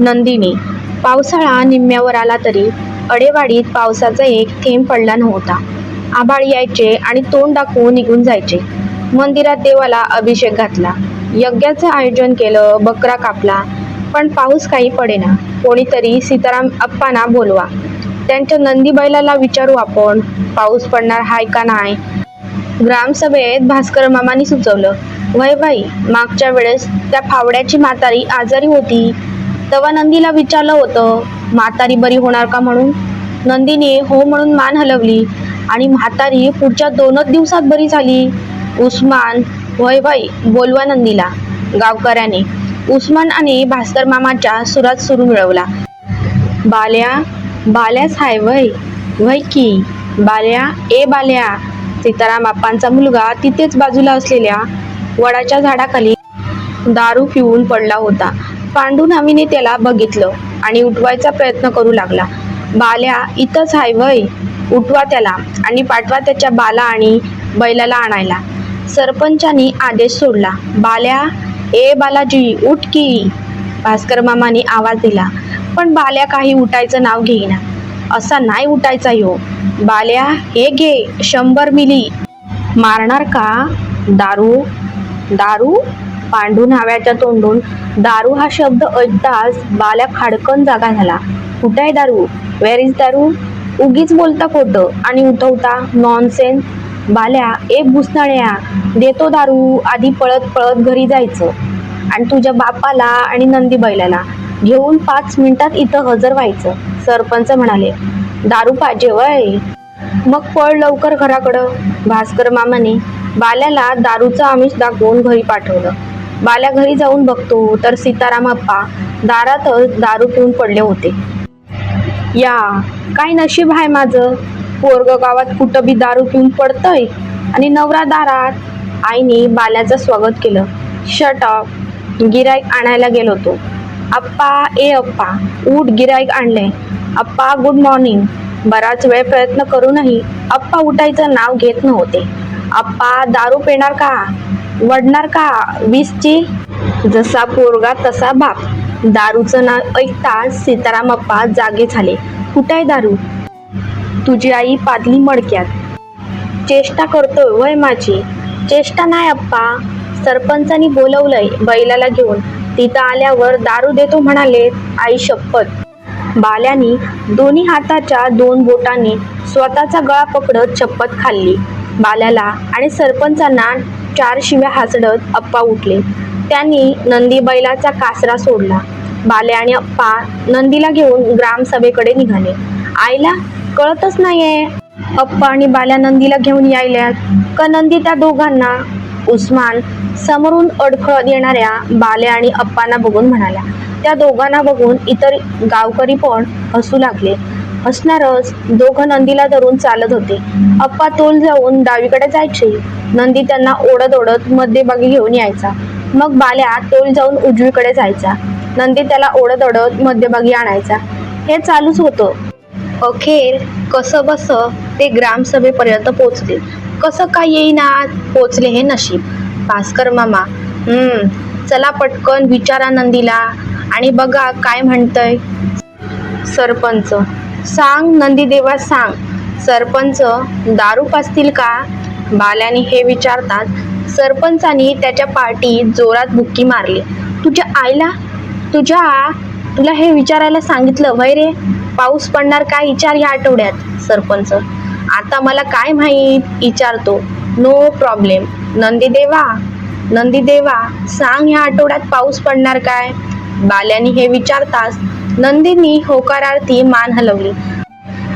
नंदिनी. पावसाळा निम्म्यावर आला तरी अडेवाडीत पावसाचा एक थेंब पडला नव्हता. आभाळ यायचे आणि तोंड दाखवून निघून जायचे. मंदिरात देवाला अभिषेक घातला. यज्ञाचं आयोजन केलं बकरा कापला. पण पाऊस काही पडेना. कोणीतरी सीताराम अप्पांना बोलवा. त्यांच्या नंदी बैलाला विचारू आपण पाऊस पडणार हाय का नाही? ग्रामसभेत भास्कर मामानी सुचवलं वय बाई मागच्या वेळेस त्या फावड्याची म्हातारी आजारी होती. तेव्हा नंदीला विचारलं होतं म्हातारी बरी होणार का म्हणून? नंदीने हो म्हणून मान हलवली आणि म्हातारी पुढच्या दोनच दिवसात बरी झाली. उस्मान वय भाई बोलवा नंदीला गावकऱ्याने. उस्मान आणि भास्कर मामाच्या सुरात सुरू मिळवला. बाल्या बाल्याच हाय वय वय की? बाल्या ए बाल्या सीताराम बाप्पांचा मुलगा तिथेच बाजूला असलेल्या वडाच्या झाडाखाली दारू पिऊन पडला होता. पांडून नामीने त्याला बघितलं आणि उठवायचा प्रयत्न करू लागला. बाल्या इथंच हाय वय. उठवा त्याला आणि पाठवा त्याच्या बाला आणि बैलाला आणायला. सरपंचानी आदेश सोडला. बाल्या ए बालाजी उठ की. भास्कर मामाने आवाज दिला. पण बाल्या काही उठायचं नाव घेईना. असा नाही उठायचा यो. बाल्या हे घे शंभर मिली. मारणार का? दारू? दारू? पांडू नाव्याच्या तोंडून दारू हा शब्द ऐकताच बाल्या खाडकन जागा झाला. कुठे आहे दारू? वेर इज दारू? उगीच बोलता खोटं आणि उठवता नॉनसेन्स बाल्या ए भुसनाळ्या देतो दारू आधी पळत पळत घरी जायचं. आणि तुझ्या बापाला आणि नंदी बैलाला घेऊन पाच मिनिटात इथं हजर व्हायचं. सरपंच म्हणाले दारू पाहिजे वय. मग पळ लवकर घराकडं. भास्कर मामाने बाल्याला दारूचं आमिष दाखवून घरी पाठवलं. बाल्या घरी जाऊन बघतो तर सीताराम अप्पा दारातच दारू पिऊन पडले होते. या काय नशीब आहे माझं? पोरग गावात कुठं बी दारू पिऊन पडतंय? आणि नवरा दारात. आईने बाल्याचं स्वागत केलं. शट अप गिराईक आणायला गेलो होतो. अप्पा ए अप्पा उठ गिराईक आणले अप्पा गुड मॉर्निंग बराच वेळ प्रयत्न करूनही अप्पा उठायचं नाव घेत नव्हते. अप्पा दारू पिणार का? वडणार का? वीसची? जसा पोरगा तसा बाप. दारूचं नाव ऐकता सीताराम अप्पा जागे झाले. कुठाय दारू? तुझी आई पादली मडक्यात. चेष्टा करतोय वय माझी. चेष्टा नाही अप्पा. सरपंचानी बोलवलंय बैलाला घेऊन. तिथं आल्यावर दारू देतो म्हणाले आई शपथ. बाल्यानी दोन्ही हाताच्या दोन बोटांनी स्वतःचा गळा पकडत शपथ खाल्ली. बाल्याला आणि सरपंचांना चार शिव्या हासडत अप्पा उठले. त्यांनी नंदी बैलाचा कासरा सोडला. बाले आणि अप्पा नंदीला घेऊन ग्रामसभेकडे निघाले. आईला कळतच नाहीये अप्पा आणि बाल्या नंदीला घेऊन यायल्यात का नंदी त्या दोघांना? उस्मान समोरून अडखळत येणाऱ्या बाल्या आणि अप्पांना बघून म्हणाला. त्या दोघांना बघून इतर गावकरी पण हसू लागले. असणारच दोघं नंदीला धरून चालत होते. अप्पा तोल जाऊन डावीकडे जायचे. नंदी त्यांना ओढत ओढत मध्यभागी घेऊन यायचा. मग बाल्या तोल जाऊन उजवीकडे जायचा. नंदी त्याला ओढत ओढत मध्यभागी आणायचा. हे चालूच होतं. अखेर कसं बस ते ग्रामसभेपर्यंत पोचले. कसं काय येईना पोचले हे नशीब. भास्कर मामा हम्म चला पटकन विचारा नंदीला. आणि बघा काय म्हणतंय. सरपंच सांग नंदीदेवा सांग. सरपंच दारू पाचतील का? बाल्याने हे विचारतात सरपंचानी त्याच्या पाठी जोरात बुक्की मारली. तुझ्या आईला तुझ्या तुला हे विचारायला सांगितलं वय रे? पाऊस पडणार काय विचार या आठवड्यात सरपंच. आता मला काय माहीत? विचारतो. नो प्रॉब्लेम नंदीदेवा नंदीदेवा सांग ह्या आठवड्यात पाऊस पडणार काय? बाल्याने हे विचारताच नंदीनी होकारार्थी मान हलवली.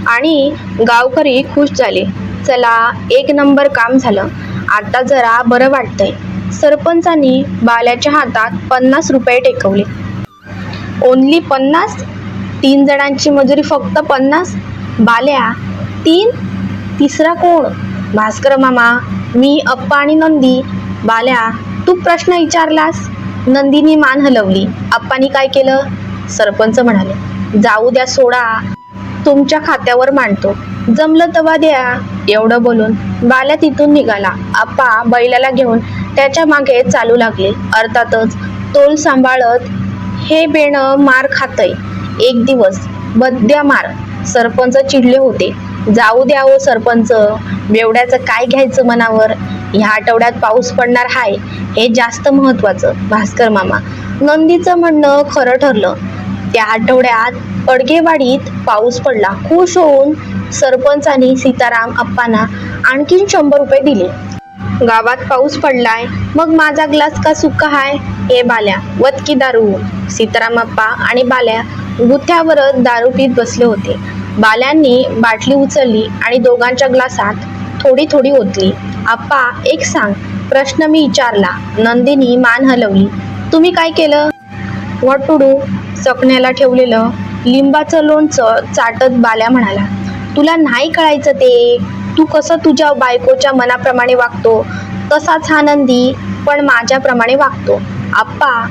आणि गावकरी खुश झाले. चला एक नंबर काम झालं. आता जरा बरं वाटतंय. सरपंचांनी बाल्याच्या हातात पन्नास रुपये टेकवले. ओनली पन्नास? तीन जणांची मजुरी फक्त पन्नास? बाल्या तीन? तिसरा कोण? भास्कर मामा मी अप्पा आणि नंदी. बाल्या तू प्रश्न विचारलास? नंदीनी मान हलवली. अप्पानी काय केलं? सरपंच म्हणाले जाऊ द्या सोडा. तुमच्या खात्यावर मांडतो. जमलं तवा द्या. एवढं बोलून बाल्या तिथून निघाला. आप्पा बैलाला घेऊन त्याच्यामागे चालू लागले. अर्थातच तोल सांभाळत हे बेणं मार खातय. एक दिवस बद्या मार. सरपंच चिडले होते. जाऊ द्या ओ सरपंच. बेवड्याचं काय घ्यायचं मनावर? ह्या आठवड्यात पाऊस पडणार आहे हे जास्त महत्वाचं भास्कर मामा. नंदीचं म्हणणं खरं ठरलं. त्या आठवड्यात अडगेवाडीत पाऊस पडला. खुश होऊन सरपंचानी सीताराम अप्पांना आणखीन शंभर रुपये दिले. गावात पाऊस पडलाय मग माझा ग्लास का सुका हाय? हे बाल्या वतकी दारू? सीताराम अप्पा आणि बाल्या गुथ्यावरच दारू पीत बसले होते. बाल्यांनी बाटली उचलली आणि दोघांच्या ग्लासात थोडी थोडी ओतली. आप्पा एक सांग. प्रश्न मी विचारला. नंदिनी मान हलवली. तुम्ही काय केलं? व्हॉट टू डू चकण्याला ठेवलेलं. लिंबाचं लोणचं चाटत बाल्या म्हणाला. तुला नाही कळायचं ते. तू कसं तुझ्या बायकोच्या मनाप्रमाणे वागतो? तसाच हा नंदी पण माझ्याप्रमाणे वागतो. आप्पा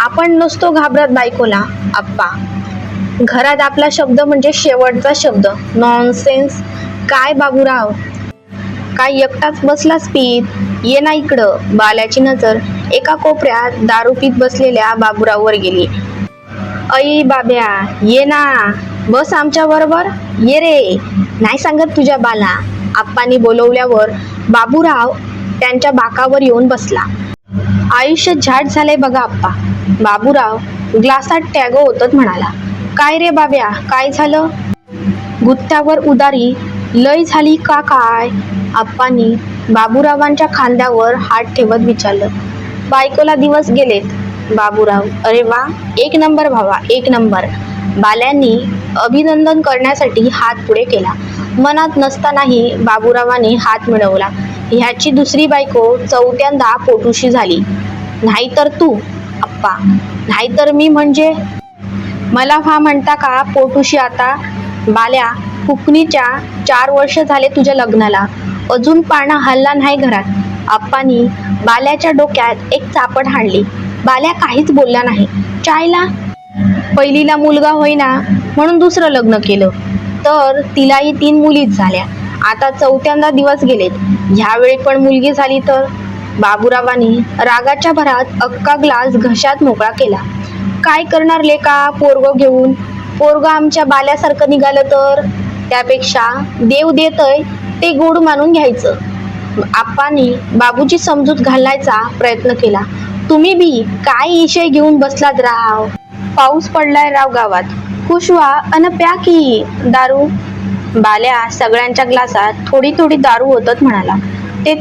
आपण नसतो घाबरत बायकोला. आप्पा. घरात आपला शब्द म्हणजे शेवटचा शब्द. नॉनसेन्स काय बाबूराव? काय एकटाच बसलास पीत? ये ना इकडं. बाल्याची नजर एका कोपऱ्यात दारू पीत बसलेल्या बाबुराववर गेली. अई बाब्या ये ना. बस आमच्या बरोबर. ये रे. नाही सांगत तुझ्या बाला. आप्पांनी बोलवल्यावर बाबूराव त्यांच्या बाकावर येऊन बसला. आयुष्य झाट झालंय बघा आप्पा. बाबूराव ग्लासात टॅगो होतत म्हणाला. काय रे बाब्या? काय झालं? गुत्त्यावर उदारी लय झाली का काय? आप्पांनी बाबूरावांच्या खांद्यावर हात ठेवत विचारलं. बायकोला दिवस गेलेत. बाबूराव अरे वा एक नंबर भावा एक नंबर. बाल्यांनी अभिनंदन करण्यासाठी हात पुढे केला. मनात नसतानाही बाबूरावाने हात मिळवला. ह्याची दुसरी बायको चौथ्यांदा पोटुशी झाली. नाहीतर तू अप्पा नाहीतर मी म्हणजे? मला हा म्हणता का पोटूशी आता बाल्या कुकणीच्या चार वर्ष झाले तुझ्या लग्नाला. अजून पाळणा हल्ला नाही घरात. आप्पानी बाल्याच्या डोक्यात एक चापट हाणली. बाल्या काहीच बोलला नाही. चायला? पहिलीला मुलगा होईना म्हणून दुसरं लग्न केलं. तर तिलाही तीन मुलीच झाल्या. आता चौथ्यांदा दिवस गेलेत. ह्यावेळी पण मुलगी झाली तर? बाबुरावानी रागाच्या भरात अक्का ग्लास घशात मोकळा केला. काय करणार लेका पोरग घेऊन? पोरगं आमच्या बाल्यासारखं निघालं तर? त्यापेक्षा देव देतय ते गोड मानून घ्यायचं. आप्पानी बाबूची समजूत घालायचा प्रयत्न केला. तुम्ही बी काय इशय घेऊन बसलात राव? पाऊस पडलाय राव गावात. खुश व्हा अन प्या की दारू. बाल्या सगळ्यांच्या ग्लासात थोडी थोडी दारू होतच म्हणाला. ते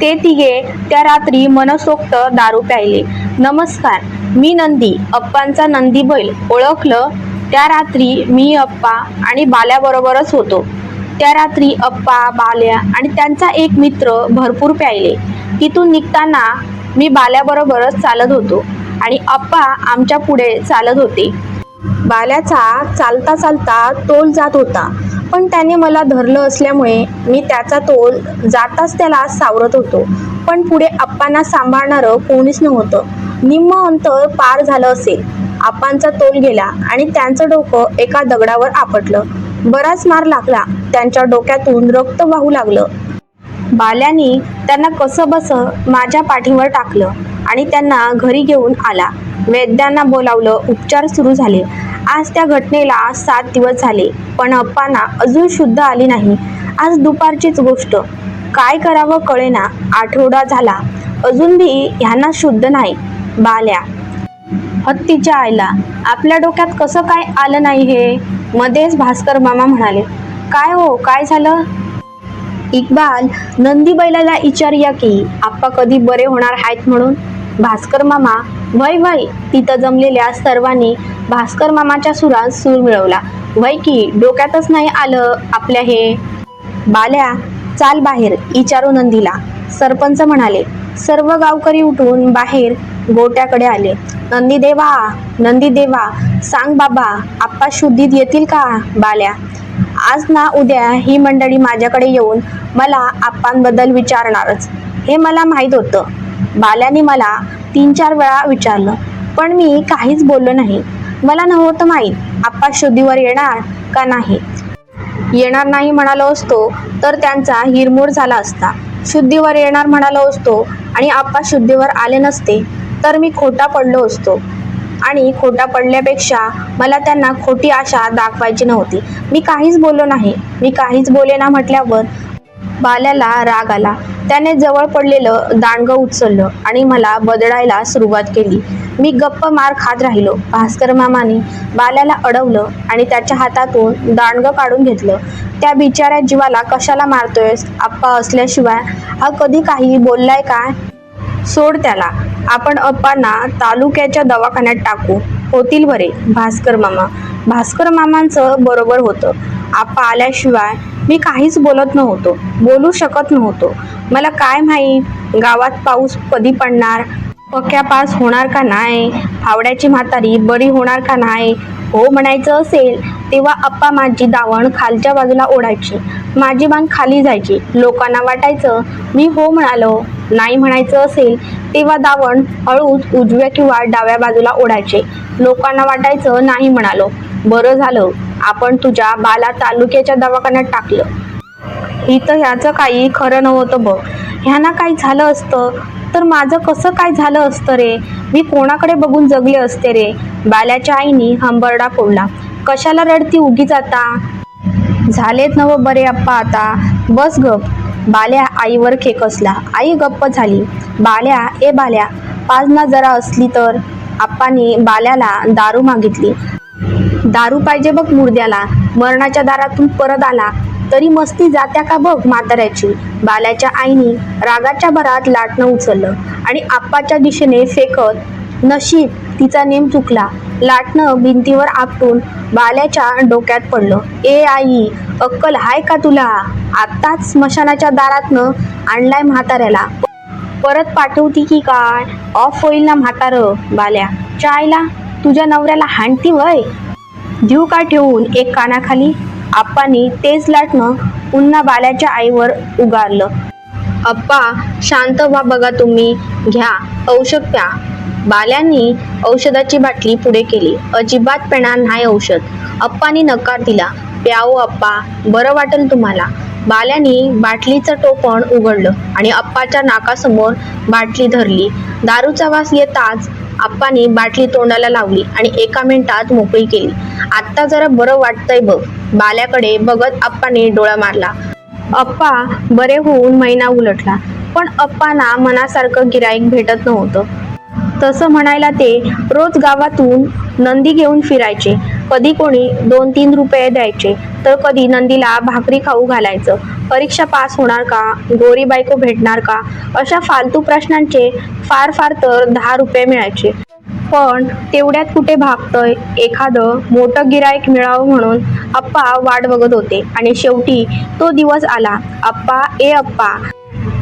ते तिघे त्या रात्री मनसोक्त दारू प्यायले. नमस्कार मी नंदी अप्पांचा नंदी बैल. ओळखलं? त्या रात्री मी अप्पा आणि बाल्याबरोबरच होतो. त्या रात्री अप्पा बाल्या आणि त्यांचा एक मित्र भरपूर प्यायले. तिथून निघताना मी बाल्याबरोबरच चालत होतो आणि अप्पा आमच्या पुढे चालत होते. बाल्याचा चालता चालता तोल जात होता पण त्याने मला धरलं असल्यामुळे मी त्याचा तोल जाताच त्याला सावरत होतो. पण पुढे अप्पांना सांभाळणारं कोणीच नव्हतं. निम्म अंतर पार झालं असेल. आपांचा तोल गेला आणि त्यांचं डोकं एका दगडावर आपटलं. बराच मार लागला. त्यांच्या डोक्यातून रक्त वाहू लागलं. बाल्यानी त्यांना कसं बस माझ्या पाठीवर टाकलं आणि त्यांना घरी घेऊन आला. वैद्यांना बोलावलं उपचार सुरू झाले. आज त्या घटनेला सात दिवस झाले पण अप्पांना अजून शुद्ध आली नाही. आज दुपारचीच गोष्ट. काय करावं कळेना आठवडा झाला. अजून बी ह्यांना शुद्ध नाही. बाल्या हत्तीच्या आईला आपल्या डोक्यात कसं काय आलं नाही हे? मध्येच भास्कर मामा म्हणाले काय हो काय झालं? इकबाल नंदी बैलाला विचारूया की आप्पा कधी बरे होणार आहेत म्हणून? भास्कर मामा वय वय तिथं जमलेल्या सर्वांनी भास्कर मामाच्या सुरात सूर मिळवला. वय की डोक्यातच नाही आलं आपल्या हे? बाल्या चाल बाहेर इचारू नंदीला. सरपंच म्हणाले सर्व गावकरी उठून बाहेर गोट्याकडे आले. नंदी देवा नंदी देवा सांग बाबा आप्पा शुद्धीत येतील का? बाल्या आज ना उद्या ही मंडळी माझ्याकडे येऊन मला आप्पांबद्दल विचारणारच. हे मला माहीत होतं. बाल्याने मला तीन चार वेळा विचारलं पण मी काहीच बोललो नाही. मला नव्हतं माहीत आप्पा शुद्धीवर येणार का नाही. येणार नाही म्हणालो असतो तर त्यांचा हिरमोड झाला असता. शुद्धीवर येणार म्हणालो असतो आणि आप्पा शुद्धीवर आले नसते. तर मी खोटा पडलो असतो. आणि खोटा पडल्यापेक्षा मला त्यांना खोटी आशा दाखवायची नव्हती. मी काहीच बोललो नाही. मी काहीच बोले ना म्हटल्यावर बाल्याला राग आला. त्याने जवळ पडलेलं दांडगं उचललं आणि मला बदडायला सुरुवात केली. मी गप्प मार खात राहिलो. भास्कर मामाने बाल्याला अडवलं आणि त्याच्या हातातून दांडगं काढून घेतलं. त्या बिचाऱ्या जीवाला कशाला मारतोयस? आप्पा असल्याशिवाय हा कधी काही बोललाय काय? सोड त्याला. आपण अप्पांना तालुक्याच्या दवाखान्यात टाकू. होतील बरे भास्कर मामा. भास्कर मामांचं बरोबर होतं. आप्पा आल्याशिवाय मी काहीच बोलत नव्हतो. बोलू शकत नव्हतो. मला काय माहीत? गावात पाऊस कधी पडणार? पक्या पास होणार का नाही? फावड्याची म्हातारी बरी होणार का नाही? हो म्हणायचं असेल तेव्हा अप्पा माझी दावण खालच्या बाजूला ओढायची. माझी मान खाली जायची. लोकांना वाटायचं मी हो म्हणालो नाही म्हणायचं असेल तेव्हा दावण हळूच उजव्या किंवा डाव्या बाजूला ओढायचे. लोकांना वाटायचं नाही म्हणालो. बरं झालं. आपण तुझ्या बाला तालुक्याच्या दवाखान्यात टाकलं. इथं ह्याचं काही खरं नव्हतं बघ. ह्यांना काही झालं असतं? तर माझं कसं काय झालं असतं रे? मी कोणाकडे बघून जगले असते रे? बाल्याच्या आईनी हंबरडा फोडला. कशाला रडती उगीच आता? झालेत नव बरे अप्पा आता. बस गप बाल्या आईवर खेकसला आई गप्प झाली. बाल्या ए बाल्या पाजना जरा असली तर? आप्पानी बाल्याला दारू मागितली. दारू पाहिजे बघ मुर्द्याला. मरणाच्या दारातून परत आला. तरी मस्ती जात्या का बघ म्हाताऱ्याची? बाल्याच्या आईनी रागाच्या भरात लाटणं उचललं आणि आप्पाच्या दिशेने फेकत नशीब तिचा नेम चुकला लाटणं भिंतीवर आपटून बाल्याच्या डोक्यात पडलं. ए आई अक्कल हाय का तुला? आत्ताच स्मशानाच्या दारातनं आणलाय म्हाताऱ्याला. परत पाठवती की काय? ऑफ होईल ना म्हातारं बाल्या. चायला तुझ्या नवऱ्याला हाणती वय? जीव का ठेवून एक कानाखाली आप्पानी तेच लाटणं पुन्हा बाल्याच्या आईवर उगारलं. अप्पा शांत व्हा बघा तुम्ही. घ्या औषध प्या. बाल्यांनी औषधाची बाटली पुढे केली. अजिबात पेणार नाही औषध. अप्पानी नकार दिला. प्याओ अप्पा बरं वाटेल तुम्हाला. बाल्यानी बाटलीचं टोपण उघडलं आणि अप्पाच्या नाकासमोर बाटली धरली. दारूचा वास येताच आप्पानी बाटली तोंडाला लावली आणि एका मिनिटात मोकळी केली. आत्ता जरा बरं वाटतंय बघ. बाल्याकडे बघत आप्पाने डोळा मारला. अप्पा बरे होऊन महिना उलटला. पण अप्पांना मनासारखं गिराईक भेटत नव्हतं. तसं म्हणायला ते रोज गावातून नंदी घेऊन फिरायचे. कधी कोणी दोन तीन रुपये द्यायचे तर कधी नंदीला भाकरी खाऊ घालायचं. परीक्षा पास होणार का? गोरी बायको भेटणार का? अशा फालतू प्रश्नांचे फार फार तर दहा रुपये मिळायचे. पण तेवढ्यात कुठे भागतंय? एखादं मोठं गिरायक मिळावं म्हणून अप्पा वाट बघत होते. आणि शेवटी तो दिवस आला. अप्पा ए अप्पा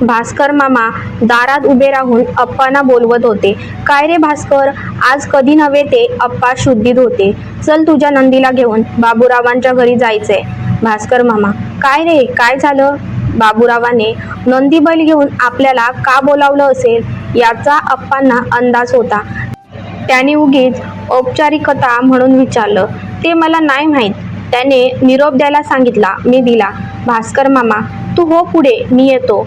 भास्कर मामा दारात उभे राहून अप्पांना बोलवत होते. काय रे भास्कर? आज कधी नव्हे ते? अप्पा शुद्धीत होते. चल तुझ्या नंदीला घेऊन बाबूरावांच्या घरी जायचंय. भास्कर मामा काय रे? काय झालं? बाबूरावाने नंदी बैल घेऊन आपल्याला का बोलावलं असेल? याचा अप्पांना अंदाज होता. त्याने उगीच औपचारिकता म्हणून विचारलं. ते मला नाही माहीत. त्याने निरोप द्यायला सांगितला. मी दिला. भास्कर मामा तू हो पुढे. मी येतो.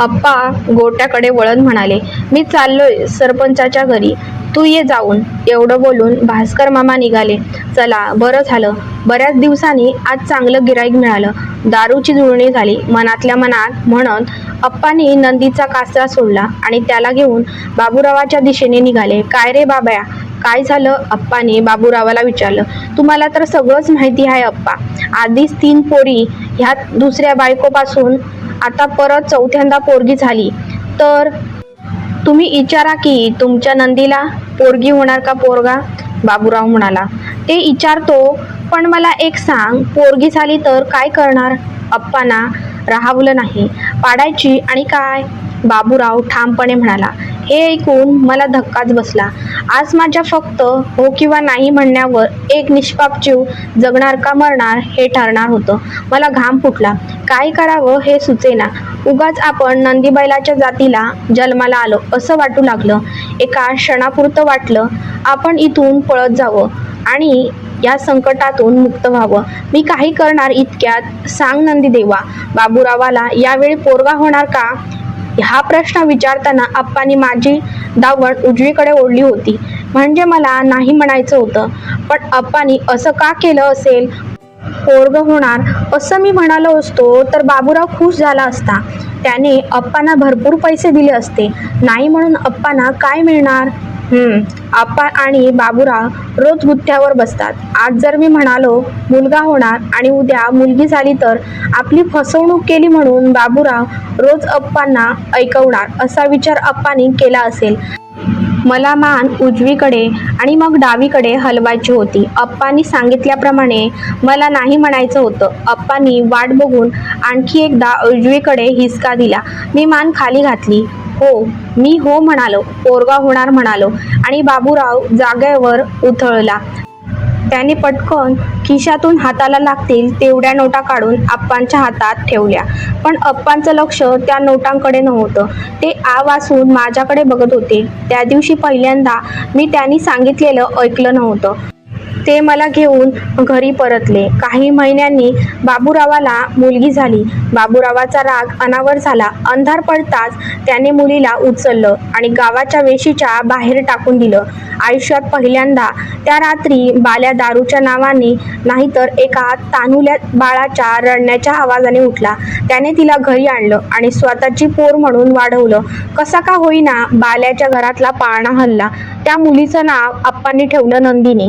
अप्पा गोट्याकडे वळण म्हणाले मी चाललोय सरपंचाच्या घरी. तू ये जाऊन. एवढं बोलून भास्कर मामा निघाले. चला बरं झालं. बऱ्याच दिवसांनी आज चांगलं गिराईक मिळालं. दारूची जुळणी झाली. मनातल्या मनात म्हणत अप्पानी नंदीचा कासरा सोडला आणि त्याला घेऊन बाबूरावाच्या दिशेने निघाले. काय रे बाबया? काय झालं? अप्पाने बाबूरावाला विचारलं. तुम्हाला तर सगळंच माहिती आहे अप्पा आधीच तीन पोरी ह्यात दुसऱ्या बायकोपासून आता परत चौथ्यांदा पोरगी झाली. तर तुम्ही विचारा की तुमच्या नंदीला पोरगी होणार का पोरगा? बाबूराव म्हणाला. ते विचारतो पण मला एक सांग पोरगी झाली तर काय करणार? अप्पांना राहावलं नाही. पाडायची आणि काय? बाबूराव ठामपणे म्हणाला हे ऐकून मला धक्काच बसला. आज माझ्या फक्त हो किंवा नाही म्हणण्यावर एक निष्पाप जीव जगणार का मरणार हे ठरणार होतं. मला घाम फुटला. काय करावं हे सुचेना. उगाच आपण नंदीबैलाच्या जातीला जन्माला आलो असं वाटू लागलं. एका क्षणापुरतं वाटलं आपण इथून पळत जावं आणि या संकटातून मुक्त व्हावं. मी काही करणार इतक्यात सांग नंदी देवा बाबूरावाला यावेळी पोरगा होणार का? हा प्रश्न विचारताना आप्पांनी माझी दावण उजवीकडे ओढली होती. म्हणजे मला नाही म्हणायचं होतं पण अप्पानी असं का केलं असेल? पोरग होणार असं मी म्हणालो असतो तर बाबूराव खुश झाला असता. त्याने अप्पांना भरपूर पैसे दिले असते. नाही म्हणून अप्पांना काय मिळणार? आप्पा आणि बाबूराव रोज गुत्थ्यावर बसतात. आज जर मी म्हणालो मुलगा होणार आणि उद्या मुलगी झाली तर आपली फसवणूक केली म्हणून बाबूराव रोज अप्पांना ऐकवणार असा विचार अप्पांनी केला असेल. मला मान उजवीकडे आणि मग डावीकडे हलवायची होती. अप्पांनी सांगितल्याप्रमाणे मला नाही म्हणायचं होतं. अप्पांनी वाट बघून आणखी एकदा उजवीकडे हिसका दिला. मी मान खाली घातली. हो मी हो म्हणालो पोरगा होणार म्हणालो आणि बाबूराव जागेवर उथळला. त्याने पटकन खिशातून हाताला लागतील तेवढ्या नोटा काढून आप्पांच्या हातात ठेवल्या. पण अप्पांचं लक्ष त्या नोटांकडे नव्हतं. ते आ वाचून माझ्याकडे बघत होते. त्या दिवशी पहिल्यांदा मी त्यांनी सांगितलेलं ऐकलं नव्हतं. ते मला घेऊन घरी परतले. काही महिन्यांनी बाबूरावाला मुलगी झाली. बाबूरावाचा राग अनावर झाला. अंधार पडताच त्याने मुलीला उचललं आणि गावाच्या वेशीच्या बाहेर टाकून दिलं. आयुष्यात पहिल्यांदा त्या रात्री बाल्या दारूच्या नावाने नाहीतर एका तानुल्या बाळाच्या रडण्याच्या आवाजाने उठला. त्याने तिला घरी आणलं आणि स्वतःची पोर म्हणून वाढवलं. कसा का होईना बाल्याच्या घरातला पाळणा हल्ला. त्या मुलीचं नाव आप्पांनी ठेवलं नंदिनी.